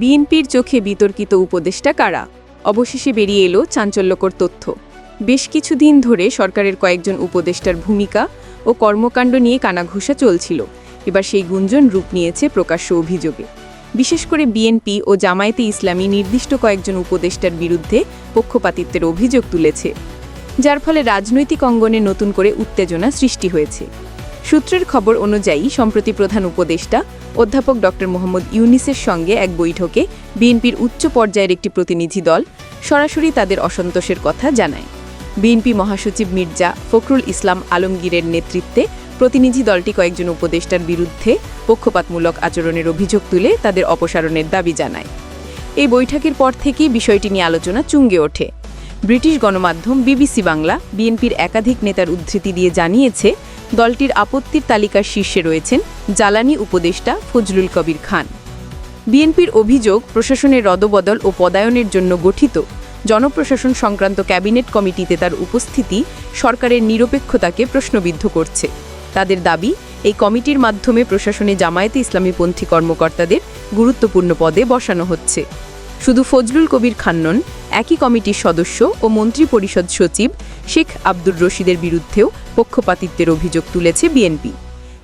বিএনপির চোখে বিতর্কিত উপদেষ্টা কারা? অবশেষে বেরিয়ে এলো চাঞ্চল্যকর তথ্য। বেশ কিছুদিন ধরে সরকারের কয়েকজন উপদেষ্টার ভূমিকা ও কর্মকাণ্ড নিয়ে কানাঘুষা চলছিল। এবার সেই গুঞ্জন রূপ নিয়েছে প্রকাশ্য অভিযোগে। বিশেষ করে বিএনপি ও জামায়াতে ইসলামী নির্দিষ্ট কয়েকজন উপদেষ্টার বিরুদ্ধে পক্ষপাতিত্বের অভিযোগ তুলেছে, যার ফলে রাজনৈতিক অঙ্গনে নতুন করে উত্তেজনা সৃষ্টি হয়েছে। সূত্রের খবর অনুযায়ী, সম্প্রতি প্রধান উপদেষ্টা অধ্যাপক ড মোহাম্মদ ইউনিসের সঙ্গে এক বৈঠকে বিএনপির উচ্চ পর্যায়ের একটি প্রতিনিধি দল সরাসরি তাদের অসন্তোষের কথা জানায়। বিএনপি মহাসচিব মির্জা ফখরুল ইসলাম আলমগীরের নেতৃত্বে প্রতিনিধি দলটি কয়েকজন উপদেষ্টার বিরুদ্ধে পক্ষপাতমূলক আচরণের অভিযোগ তুলে তাদের অপসারণের দাবি জানায়। এই বৈঠকের পর থেকেই বিষয়টি নিয়ে আলোচনা চুঙ্গে ওঠে। ব্রিটিশ গণমাধ্যম বিবিসি বাংলা বিএনপির একাধিক নেতার উদ্ধৃতি দিয়ে জানিয়েছে দলটির আপত্তির তালিকার শীর্ষে রয়েছেন জ্বালানি উপদেষ্টা ফজলুল কবির খান। বিএনপির অভিযোগ প্রশাসনের রদবদল ও পদায়নের জন্য গঠিত জনপ্রশাসন সংক্রান্ত ক্যাবিনেট কমিটিতে তার উপস্থিতি সরকারের নিরপেক্ষতাকে প্রশ্নবিদ্ধ করছে। তাদের দাবি, এই কমিটির মাধ্যমে প্রশাসনে জামায়াতে ইসলামীপন্থী কর্মকর্তাদের গুরুত্বপূর্ণ পদে বসানো হচ্ছে। শুধু ফজলুল কবির খান্নন একই কমিটির সদস্য ও মন্ত্রী পরিষদ সচিব শেখ আব্দুর রশিদের বিরুদ্ধেও পক্ষপাতিত্বের অভিযোগ তুলেছে বিএনপি।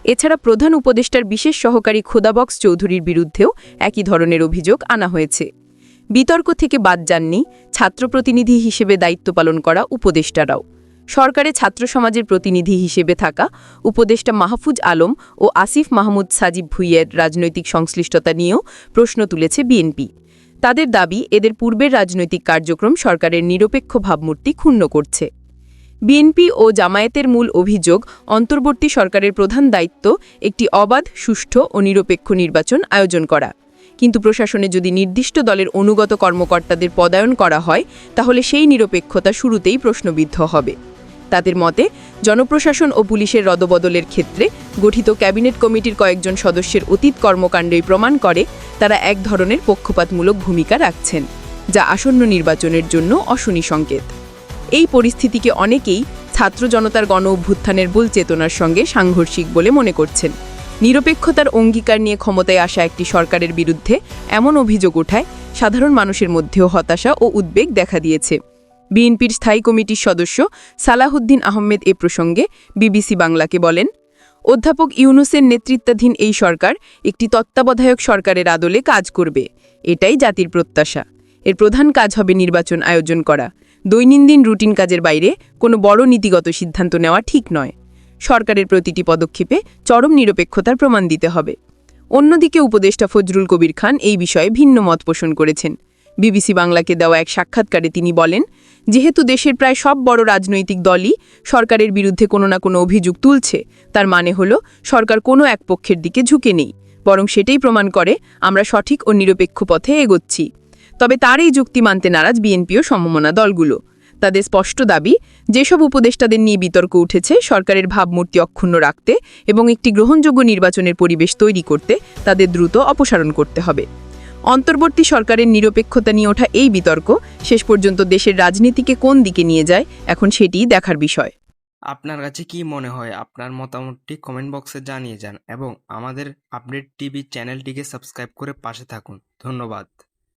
এছাড়া প্রধান উপদেষ্টার বিশেষ সহকারী খোদাবক্স চৌধুরীর বিরুদ্ধেও একই ধরনের অভিযোগ আনা হয়েছে। বিতর্ক থেকে বাদ যাননি ছাত্র প্রতিনিধি হিসেবে দায়িত্ব পালন করা উপদেষ্টারাও। সরকারে ছাত্র সমাজের প্রতিনিধি হিসেবে থাকা উপদেষ্টা মাহফুজ আলম ও আসিফ মাহমুদ সাজিব ভুইয়ের রাজনৈতিক সংশ্লিষ্টতা নিয়েও প্রশ্ন তুলেছে বিএনপি। তাদের দাবি, এদের পূর্বের রাজনৈতিক কার্যক্রম সরকারের নিরপেক্ষ ভাবমূর্তি ক্ষুণ্ণ করছে। বিএনপি ও জামায়াতের মূল অভিযোগ, অন্তর্বর্তী সরকারের প্রধান দায়িত্ব, একটি অবাধ, সুষ্ঠু ও নিরপেক্ষ নির্বাচন আয়োজন করা। কিন্তু প্রশাসনে যদি নির্দিষ্ট দলের অনুগত কর্মকর্তাদের পদায়ন করা হয়, তাহলে সেই নিরপেক্ষতা শুরুতেই প্রশ্নবিদ্ধ হবে। তাদের মতে, জনপ্রশাসন ও পুলিশের রদবদলের ক্ষেত্রে গঠিত ক্যাবিনেট কমিটির কয়েকজন সদস্যের অতীত কর্মকাণ্ডই প্রমাণ করে তারা এক ধরনের পক্ষপাতমূলক ভূমিকা রাখছেন, যা আসন্ন নির্বাচনের জন্য অশনি সংকেত। এই পরিস্থিতিকে অনেকেই ছাত্র জনতার গণ অভ্যুত্থানের ভুল চেতনার সঙ্গে সাংঘর্ষিক বলে মনে করছেন। নিরপেক্ষতার অঙ্গীকার নিয়ে ক্ষমতায় আসা একটি সরকারের বিরুদ্ধে এমন অভিযোগ ওঠায় সাধারণ মানুষের মধ্যেও হতাশা ও উদ্বেগ দেখা দিয়েছে। বিএনপির স্থায়ী কমিটির সদস্য সালাহুদ্দিন আহমেদ এ প্রসঙ্গে বিবিসি বাংলাকে বলেন অধ্যাপক ইউনুসের নেতৃত্বাধীন এই সরকার একটি তত্ত্বাবধায়ক সরকারের আদলে কাজ করবে। এটাই জাতির প্রত্যাশা। এর প্রধান কাজ হবে নির্বাচন আয়োজন করা। দৈনন্দিন রুটিন কাজের বাইরে কোনো বড় নীতিগত সিদ্ধান্ত নেওয়া ঠিক নয়। সরকারের প্রতিটি পদক্ষেপে চরম নিরপেক্ষতার প্রমাণ দিতে হবে। অন্যদিকে উপদেষ্টা ফজরুল কবির খান এই বিষয়ে ভিন্ন মত পোষণ করেছেন। বিবিসি বাংলাকে দেওয়া এক সাক্ষাৎকারে তিনি বলেন, যেহেতু দেশের প্রায় সব বড় রাজনৈতিক দলই সরকারের বিরুদ্ধে কোনো না কোনো অভিযোগ তুলছে, তার মানে হল সরকার কোনো এক পক্ষের দিকে ঝুঁকে নেই। বরং সেটাই প্রমাণ করে আমরা সঠিক ও নিরপেক্ষ পথে এগোচ্ছি। তবে তার এই যুক্তি মানতে নারাজ বিএনপিও সমমনা দলগুলো। তাদের স্পষ্ট দাবি, যেসব উপদেষ্টাদের নিয়ে বিতর্ক উঠেছে, সরকারের ভাবমূর্তি অক্ষুণ্ণ রাখতে এবং একটি গ্রহণযোগ্য নির্বাচনের পরিবেশ তৈরি করতে তাদের দ্রুত অপসারণ করতে হবে। অন্তর্বর্তী সরকারের নিরপেক্ষতা নিয়ে ওঠা এই বিতর্ক শেষ পর্যন্ত দেশের রাজনীতিকে কোন দিকে নিয়ে যায়, এখন সেটিই দেখার বিষয়। আপনার কাছে কি মনে হয়? আপনার মতামতটি কমেন্ট বক্সে জানিয়ে যান এবং আমাদের আপডেট টিভি চ্যানেলটিকে সাবস্ক্রাইব করে পাশে থাকুন। ধন্যবাদ।